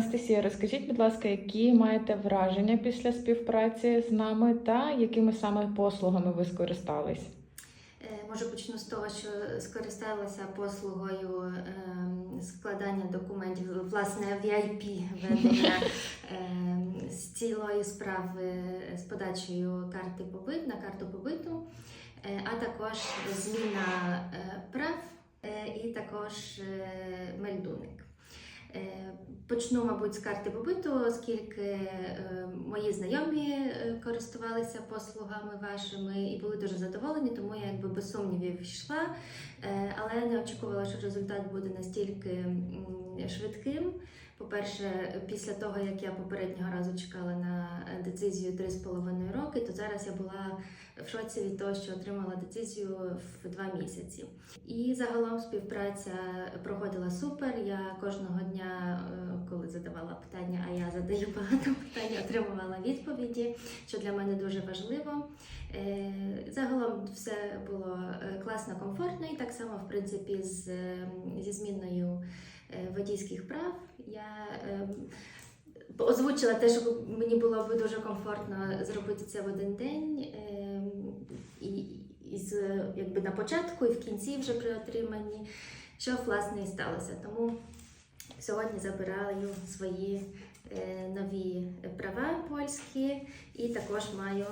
Анастасія, розкажіть, будь ласка, які маєте враження після співпраці з нами та якими саме послугами ви скористались? Е, Може почну з того, що скористалася послугою ем, складання документів, власне, VIP ведення ем, з цілої справи з подачею карти побит на карту побиту, е, а також зміна е, прав е, і також е, мельдуник. Почну, мабуть, з карти побиту, оскільки е, мої знайомі е, користувалися послугами вашими і були дуже задоволені, тому я якби без сумнівів йшла, Е, але не очікувала, що результат буде настільки швидким. По-перше, після того, як я попереднього разу чекала на децизію 3,5 роки, то зараз я була в шоці від того, що отримала децизію в два місяці. І загалом співпраця проходила супер. Я кожного дня, е, коли задавала питання, а я задаю багато питань, отримувала відповіді, що для мене дуже важливо. Е, Загалом все було е, класно, комфортно, і так само, в принципі, з, зі зміною водійських прав. Я озвучила те, що мені було б дуже комфортно зробити це в один день. е, І, і з, якби на початку, і в кінці вже при отриманні, що власне і сталося. Тому сьогодні забираю свої е, нові права польські і також маю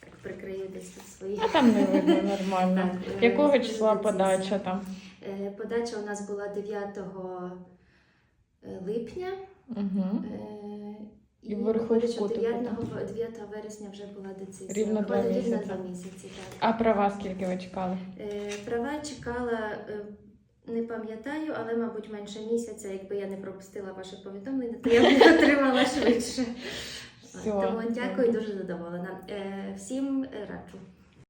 так прикрию десь тут свої. А там не видно нормально. Так, е, Якого числа подача там? Е, Подача у нас була 9 липня. Угу. І вверху виходить, 9, 9 вересня вже була децизія. Рівно два Виходить, Рівно місяці. два місяці, так. А права скільки ви чекали? Е, Права чекала, е, не пам'ятаю, але, мабуть, менше місяця. Якби я не пропустила ваше повідомлення, то я б не отримала швидше. Все. Тому дякую, дуже задоволена. Всім раджу.